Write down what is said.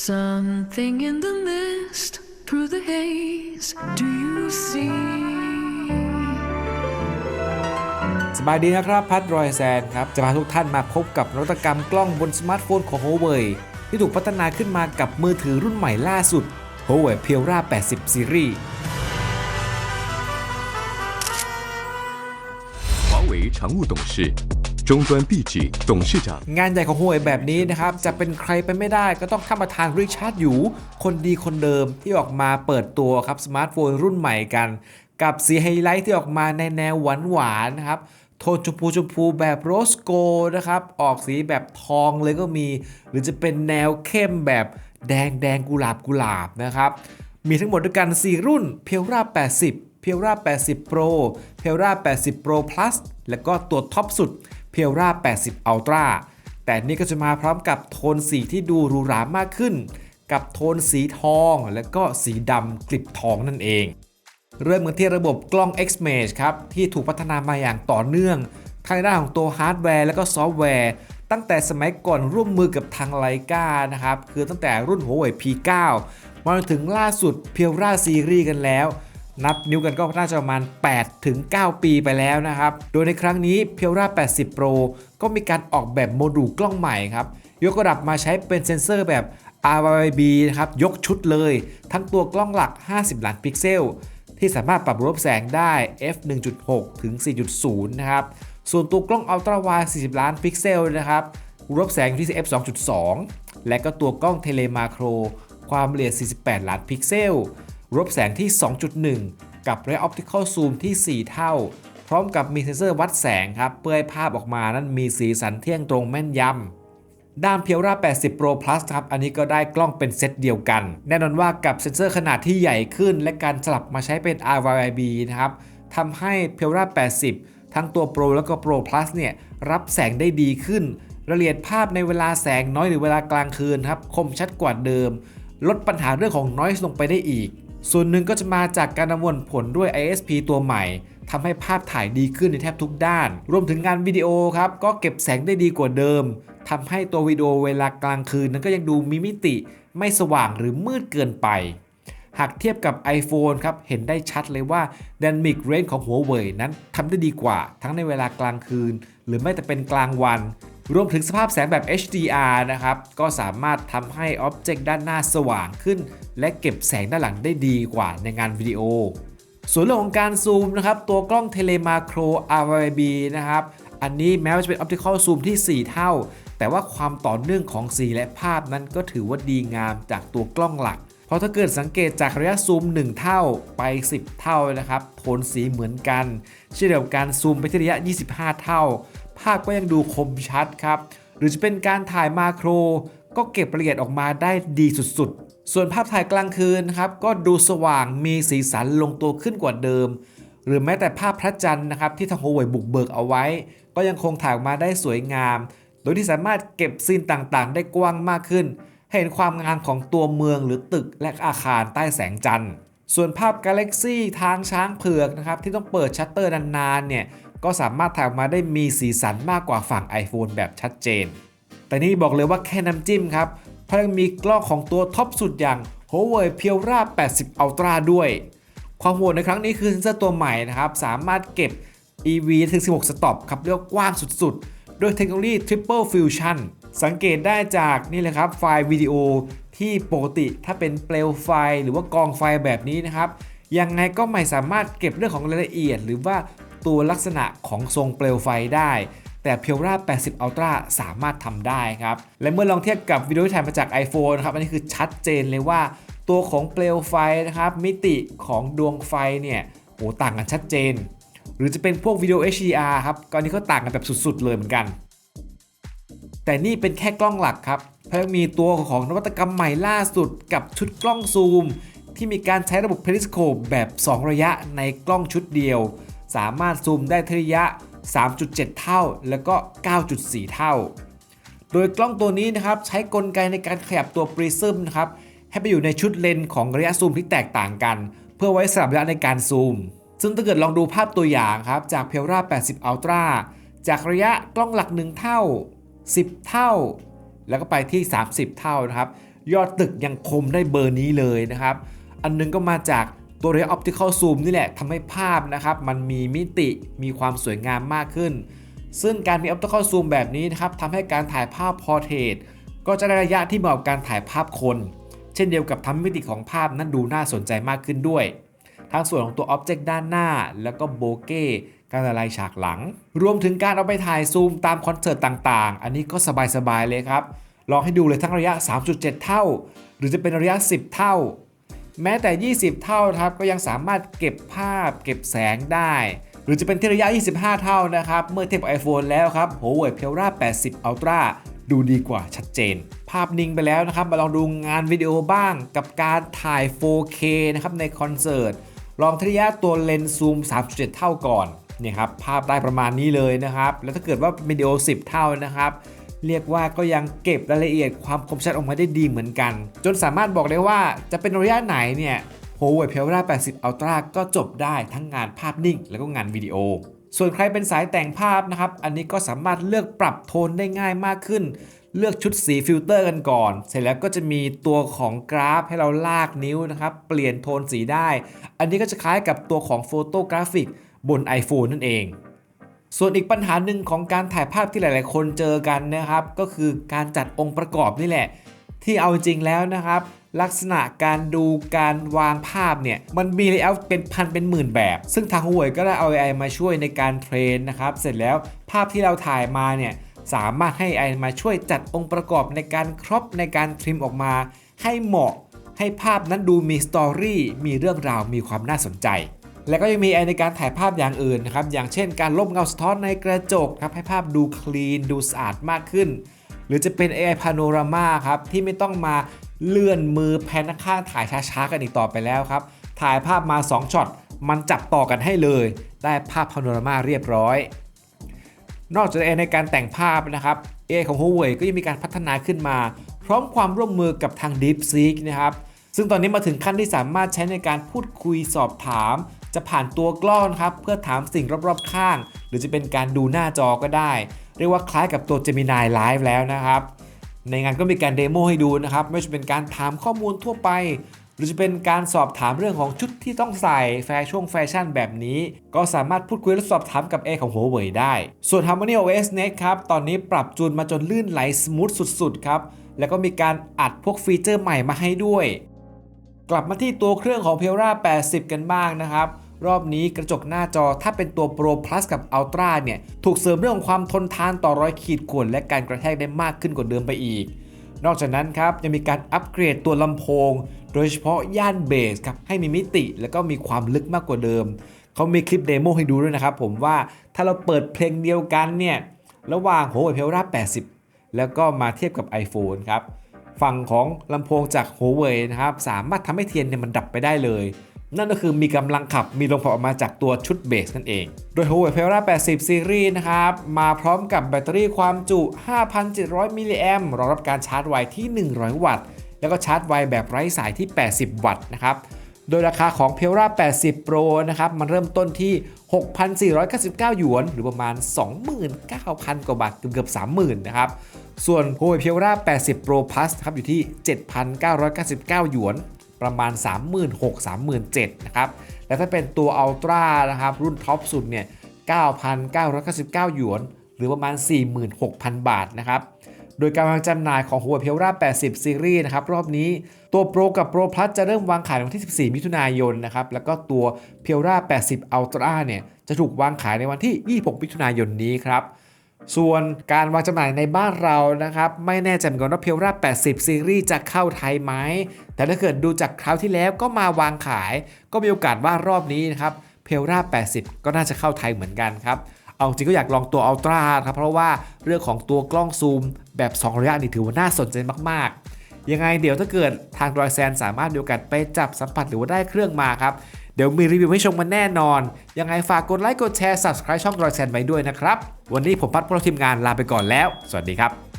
Something in the mist through the haze. Do you see? สบายดีนะครับพัดรอยแซนครับ จะพาทุกท่านมาพบกับนวัตกรรมกล้องบนสมาร์ทโฟนของ Huawei ที่ถูกพัฒนาขึ้นมากับมือถือรุ่นใหม่ล่าสุด Huawei p i o r a 80 Series 华为常务董事、 终端 B 级董事长。 งานใหญ่ของ Huawei แบบนี้นะครับ จะเป็นใครไปไม่ได้ก็ต้องท่านประธานริชาร์ดอยู่ คนดีคนเดิมที่ออกมาเปิดตัวครับสมาร์ทโฟนรุ่นใหม่กัน กับสีไฮไลท์ที่ออกมาในแนวหวานหวานๆนะครับ โทนชมพูชมพูแบบโรสโกนะครับ ออกสีแบบทองเลยก็มี หรือจะเป็นแนวเข้มแบบแดงแดงกุหลาบกุหลาบนะครับ มีทั้งหมดด้วยกัน 4 รุ่น p i o r a 80 p i o r a 80 Pro p i o r a 80 Pro Plus แล้วก็ตัวท็อปสุด p i o r a 80 Ultra แต่นี่ก็จะมาพร้อมกับโทนสีที่ดูหรูหรามากขึ้น กับโทนสีทองและก็สีดำกลิบทองนั่นเอง เริ่มกันที่ระบบกล้อง Xmage ครับ ที่ถูกพัฒนามาอย่างต่อเนื่องทั้งในด้านของตัวฮาร์ดแวร์และก็ซอฟต์แวร์ ตั้งแต่สมัยก่อนร่วมมือกับทางไลกานะครับ คือตั้งแต่รุ่น Huawei P9 มาจนถึงล่าสุด p i o r a Series กันแล้ว นับนิ้วกันก็น่าจะประมาณ 8 ถึง 9 ปีไปแล้วนะครับ โดยในครั้งนี้ p i o r a 80 Pro ก็มีการออกแบบโมดูลกล้องใหม่ครับ ยกระดับมาใช้เป็นเซ็นเซอร์แบบ RYB นะครับ ยกชุดเลย ทั้งตัวกล้องหลัก 50 ล้านพิกเซล ที่สามารถปรับรูปแสงได้ f 1.6 ถึง 4.0 นะครับ ส่วนตัวกล้องอัลตร้าไวด์40 ล้านพิกเซลนะครับรูปแสงอยู่ที่ f 2.2 และก็ตัวกล้องเทเลมาโคร ความละเอียด 48 ล้านพิกเซล รูปแสงที่ 2.1 กับ Ray Optical Zoom ที่ 4 เท่า พร้อมกับมีเซ็นเซอร์วัดแสงครับเพื่อให้ภาพออกมานั้นมีสีสันเที่ยงตรงแม่นยำด้าน p i o r a 80 Pro Plus ครับ อันนี้ก็ได้กล้องเป็นเซตเดียวกัน แน่นอนว่ากับเซ็นเซอร์ขนาดที่ใหญ่ขึ้น และการสลับมาใช้เป็น RYB นะครับทำให้ p i o r a 80 ทั้งตัว Pro แล้วก็ Pro Plus เนี่ยรับแสงได้ดีขึ้นรายละเอียดภาพในเวลาแสงน้อยหรือเวลากลางคืนครับ คมชัดกว่าเดิม ลดปัญหาเรื่องของ noise ลงไปได้อีก ส่วนหนึ่งก็จะมาจากการประมวลผลด้วย ISP ตัวใหม่ทำให้ภาพถ่ายดีขึ้นในแทบทุกด้าน รวมถึงงานวิดีโอครับ ก็เก็บแสงได้ดีกว่าเดิมทำให้ตัววิดีโอเวลากลางคืนนั้นก็ยังดูมีมิติ ไม่สว่างหรือมืดเกินไป หากเทียบกับ iPhone ครับ เห็นได้ชัดเลยว่า Dynamic Range ของ Huawei นั้นทำได้ดีกว่า ทั้งในเวลากลางคืน หรือไม่แต่เป็นกลางวัน รวมถึงสภาพแสงแบบ HDR นะครับ ก็สามารถทำให้อ็อบเจกต์ด้านหน้าสว่างขึ้น และเก็บแสงด้านหลังได้ดีกว่าในงานวิดีโอ ส่วนเรื่องของการซูมนะครับ ตัวกล้องเทเลมาโคร RYB นะครับ อันนี้แม้ว่าจะเป็น Optical Zoom ที่ 4 เท่า แต่ว่าความต่อเนื่องของสีและภาพนั้นก็ถือว่าดีงามจากตัวกล้องหลัก ราะถ้าเกิดสังเกตจากระยะซูม 1 เท่าไป 10 เท่านะครับโทนสีเหมือนกัน เช่นเดียวกับการซูมไปที่ระยะ 25 เท่า ภาพก็ยังดูคมชัดครับ หรือจะเป็นการถ่ายมาโคร ก็เก็บรายละเอียดออกมาได้ดีสุดๆ ส่วนภาพถ่ายกลางคืนนะครับก็ดูสว่างมีสีสันลงตัวขึ้นกว่าเดิม หรือแม้แต่ภาพพระจันทร์นะครับที่ทางโฮเวยบุกเบิกเอาไว้ ก็ยังคงถ่ายออกมาได้สวยงาม โดยที่สามารถเก็บซีนต่างๆ ได้กว้างมากขึ้น เห็นความงามของตัวเมืองหรือตึกและอาคารใต้แสงจันทร์ ส่วนภาพ Galaxy ทางช้างเผือกนะครับที่ต้องเปิดชัตเตอร์นานๆเนี่ยก็สามารถถ่ายออกมาได้มีสีสันมากกว่าฝั่ง iPhone แบบชัดเจน แต่นี่บอกเลยว่าแค่น้ำจิ้มครับ เพราะยังมีกล้องของตัวท็อปสุดอย่าง Huawei p i o r a 80 Ultra ด้วย ความโหดในครั้งนี้คือเซนเซอร์ตัวใหม่นะครับ สามารถเก็บ EV ถึง 16 สต็อปครับเรียกว่ากว้างสุดๆโดยเทคโนโลยี Triple Fusion สังเกตได้จากนี่เลยครับไฟล์วิดีโอที่ปกติถ้าเป็นเปลวไฟหรือว่ากองไฟแบบนี้นะครับ ยังไงก็ไม่สามารถเก็บเรื่องของรายละเอียด หรือว่าตัวลักษณะของทรงเปลวไฟได้ แต่ p i o r a 80 Ultra สามารถทำได้ครับ และเมื่อลองเทียบกับวิดีโอที่ถ่ายมาจาก iPhone นะครับ อันนี้คือชัดเจนเลยว่าตัวของเปลวไฟนะครับ มิติของดวงไฟเนี่ยโหต่างกันชัดเจน หรือจะเป็นพวกวิดีโอ HDR ครับก็อันนี้ก็ต่างกันแบบสุด ๆ เลยเหมือนกัน แต่นี่เป็นแค่กล้องหลักครับ เพราะยังมีตัวของนวัตกรรมใหม่ล่าสุดกับชุดกล้องซูม ที่มีการใช้ระบบ Periscope แบบ 2 ระยะในกล้องชุดเดียว สามารถซูมได้ที่ระยะ 3.7 เท่า แล้วก็ 9.4 เท่า โดยกล้องตัวนี้นะครับใช้กลไกในการขยับตัวปริซึมนะครับให้ไปอยู่ในชุดเลนส์ของระยะซูมที่แตกต่างกัน เพื่อไว้สลับระยะในการซูม ซึ่งถ้าเกิดลองดูภาพตัวอย่างครับจาก p i o r a 80 Ultra จากระยะกล้องหลัก 1 เท่า 10 เท่า แล้วก็ไปที่ 30 เท่านะครับ ยอดตึกยังคมได้เบอร์นี้เลยนะครับ อันหนึงก็มาจากตัวเรีย optical zoom นี่แหละทำให้ภาพนะครับ มันมีมิติมีความสวยงามมากขึ้น ซึ่งการมี optical zoom แบบนี้นะครับทำให้การถ่ายภาพ portrait ก็จะได้ระยะที่เหมาะกับการถ่ายภาพคน เช่นเดียวกับทำให้มิติของภาพนั้นดูน่าสนใจมากขึ้นด้วย ทั้งส่วนของตัว Object ด้านหน้า แล้วก็โบเก้ การละลายฉากหลัง รวมถึงการเอาไปถ่ายซูมตามคอนเสิร์ตต่างๆ อันนี้ก็สบายๆเลยครับลองให้ดูเลยทั้งระยะ 3.7 เท่า หรือจะเป็นระยะ 10 เท่า แม้แต่ 20 เท่าครับก็ยังสามารถเก็บภาพเก็บแสงได้ หรือจะเป็นที่ระยะ 25 เท่านะครับ เมื่อเทียบกับ iPhone แล้วครับ Huawei Pera 80 Ultra ดูดีกว่าชัดเจน ภาพนิ่งไปแล้วนะครับ มาลองดูงานวิดีโอบ้างกับการถ่าย 4K นะครับในคอนเสิร์ต ลองทระยะตัวเลนส์ซูม 3.7 เท่าก่อน นี่ยครับภาพได้ประมาณนี้เลยนะครับ แล้วถ้าเกิดว่าวิดีโอ 10 เท่านะครับ เรียกว่าก็ยังเก็บรายละเอียดความคมชัดออกมาได้ดีเหมือนกัน จนสามารถบอกได้ว่าจะเป็นระยะไหนเนี่ย Huawei Peira 80 Ultra ก็จบได้ทั้งงานภาพนิ่ง แล้วก็งานวิดีโอ ส่วนใครเป็นสายแต่งภาพนะครับ อันนี้ก็สามารถเลือกปรับโทนได้ง่ายมากขึ้น เลือกชุดสีฟิลเตอร์กันก่อน เสร็จแล้วก็จะมีตัวของกราฟให้เราลากนิ้วนะครับ เปลี่ยนโทนสีได้ อันนี้ก็จะคล้ายกับตัวของโฟโตกราฟิก บน iPhone นั่นเอง ส่วนอีกปัญหาหนึ่งของการถ่ายภาพที่หลาย ๆ คนเจอกันนะครับ ก็คือการจัดองค์ประกอบนี่แหละ ที่เอาจริงแล้วนะครับ ลักษณะการดูการวางภาพเนี่ย มันมีเลเยอร์เป็นพันเป็นหมื่นแบบ ซึ่งทาง Huawei ก็ได้เอา AI มาช่วยในการเทรนนะครับ เสร็จแล้วภาพที่เราถ่ายมาเนี่ยสามารถให้ AI มาช่วยจัดองค์ประกอบในการครอปในการทริมออกมา ให้เหมาะให้ภาพนั้นดูมีสตอรี่มีเรื่องราวมีความน่าสนใจ และก็ยังมี AI ในการถ่ายภาพอย่างอื่นนะครับ อย่างเช่นการลบเงาสะท้อนในกระจกครับ ให้ภาพดูคลีน ดูสะอาดมากขึ้น หรือจะเป็น AI Panorama ครับ ที่ไม่ต้องมาเลื่อนมือแพนข้างถ่ายช้าๆ กันอีกต่อไปแล้วครับ ถ่ายภาพมา 2ช็อต มันจับต่อกันให้เลย ได้ภาพ Panorama เรียบร้อย นอกจาก AI ในการแต่งภาพนะครับ AI ของ Huawei ก็ยังมีการพัฒนาขึ้นมา พร้อมความร่วมมือกับทาง DeepSeek นะครับ ซึ่งตอนนี้มาถึงขั้นที่สามารถใช้ในการพูดคุยสอบถาม จะผ่านตัวกล้องครับเพื่อถามสิ่งรอบๆข้าง หรือจะเป็นการดูหน้าจอก็ได้ เรียกว่าคล้ายกับตัว Gemini Live แล้วนะครับ ในงานก็มีการเดโมให้ดูนะครับ ไม่ว่าจะเป็นการถามข้อมูลทั่วไป หรือจะเป็นการสอบถามเรื่องของชุดที่ต้องใส่แฟชั่นแฟชั่นแบบนี้ ก็สามารถพูดคุยและสอบถามกับ A ของ Huawei ได้ ส่วน Harmony OS Next ครับตอนนี้ปรับจูนมาจนลื่นไหลสมูทสุดๆครับแล้วก็มีการอัดพวกฟีเจอร์ใหม่มาให้ด้วยกลับมาที่ตัวเครื่องของ Peira 80 กันบ้างนะครับ รอบนี้กระจกหน้าจอถ้าเป็นตัว Pro Plus กับ Ultra เนี่ย ถูกเสริมเรื่องของความทนทานต่อรอยขีดข่วนและการกระแทกได้มากขึ้นกว่าเดิมไปอีก นอกจากนั้นครับยังมีการอัปเกรดตัวลำโพง โดยเฉพาะย่านเบสครับให้มีมิติและก็มีความลึกมากกว่าเดิม เขามีคลิปเดโมให้ดูด้วยนะครับผมว่าถ้าเราเปิดเพลงเดียวกันเนี่ยระหว่าง Huawei Peira 80 แล้วก็มาเทียบกับ iPhone ครับฝั่งของลำโพงจาก Huawei นะครับสามารถทำให้เทียนเนี่ยมันดับไปได้เลย นั่นก็คือมีกำลังขับมีลมขับออกมาจากตัวชุดเบสนั่นเอง โดย Huawei Pera 80 Series นะครับ มาพร้อมกับแบตเตอรี่ความจุ 5,700 มิลลิแอมรองรับการชาร์จไวที่ 100 วัตต์ แล้วก็ชาร์จไวแบบไร้สายที่ 80 วัตต์นะครับ โดยราคาของ p e r a 80 Pro นะครับ มันเริ่มต้นที่ 6,499 หยวน หรือประมาณ 29,000 กว่าบาทเกือบๆ30,000 นะครับส่วน Huawei p e r a 80 Pro Plus ครับอยู่ที่ 7,999 หยวน ประมาณ 36,000-37,000นะครับ และถ้าเป็นตัว Ultra นะครับรุ่นท็อปสุดเนี่ย 9,999 หยวน หรือประมาณ 46,000 บาทนะครับโดยการวางจำหน่ายของ Huawei Peira 80 Series นะครับ รอบนี้ตัว Pro กับ Pro Plus จะเริ่มวางขายในวันที่ 14 มิถุนายนนะครับ แล้วก็ตัว Peira 80 Ultra เนี่ย จะถูกวางขายในวันที่ 26 มิถุนายนนี้ครับ ส่วนการวางจำหน่ายในบ้านเรานะครับ ไม่แน่ใจเหมือนกันว่าเพียวรา80 ซีรีส์จะเข้าไทยไหม แต่ถ้าเกิดดูจากคราวที่แล้วก็มาวางขาย ก็มีโอกาสว่ารอบนี้นะครับเพียวรา80 ก็น่าจะเข้าไทยเหมือนกันครับเอาจริงก็อยากลองตัวอัลตร้าครับเพราะว่าเรื่องของตัวกล้องซูม แบบ 2 ระยะนี่ถือว่าน่าสนใจมากๆยังไงเดี๋ยวถ้าเกิดทางรอยแซนสามารถมีโอกาสไปจับสัมผัสหรือว่าได้เครื่องมาครับ เดี๋ยวมีรีวิวให้ชมกันแน่นอน ยังไงฝากกดไลค์กดแชร์ subscribe ช่องรอยแซนไว้ด้วยนะครับ วันนี้ผมพัดพวกเราทีมงานลาไปก่อนแล้ว สวัสดีครับ